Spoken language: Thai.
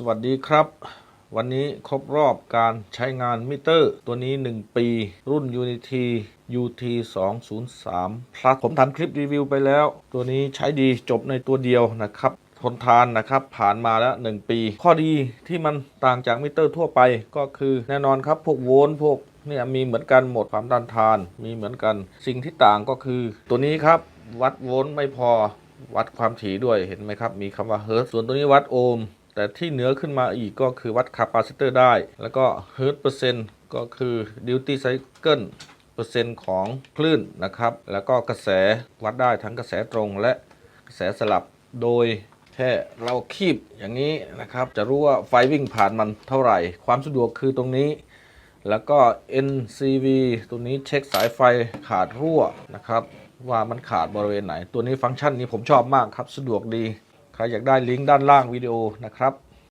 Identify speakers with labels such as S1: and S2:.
S1: สวัสดีครับ วันนี้ครบรอบการใช้งานมิเตอร์ ตัวนี้ 1 ปี รุ่น Unity UT 203 Plus ผมทำคลิปรีวิวไปแล้ว ตัวนี้ใช้ดีจบในตัวเดียวนะครับทนทานนะครับ ผ่านมาแล้ว 1 ปี ข้อดีที่มันต่างจากมิเตอร์ทั่วไปก็คือแน่นอนครับ พวกโวลต์พวกเนี่ยมีเหมือนกันหมดความต้านทาน มีเหมือนกันสิ่งที่ต่างก็คือ ตัวนี้ครับ วัดโวลต์ไม่พอวัดความถี่ด้วยเห็นไหมครับ มีคำว่าเฮิร์ตส่วนตัวนี้วัดโอห์ม แต่ที่เหนือขึ้นมาอีกก็คือวัดคาปาซิเตอร์ได้ แล้วก็เฮิร์ตเปอร์เซ็นต์ก็คือดิวตี้ไซเคิลเปอร์เซ็นต์ของคลื่นนะครับ แล้วก็กระแสวัดได้ทั้งกระแสตรงและกระแสสลับโดยแค่เราคีบอย่างนี้นะครับ จะรู้ว่าไฟวิ่งผ่านมันเท่าไหร่ ความสะดวกคือตรงนี้ แล้วก็ NCV ตัวนี้เช็คสายไฟขาดรั่วนะครับ ว่ามันขาดบริเวณไหน ตัวนี้ฟังก์ชันนี้ผมชอบมากครับ สะดวกดี ใครอยากได้ลิงก์ด้านล่างวิดีโอนะครับ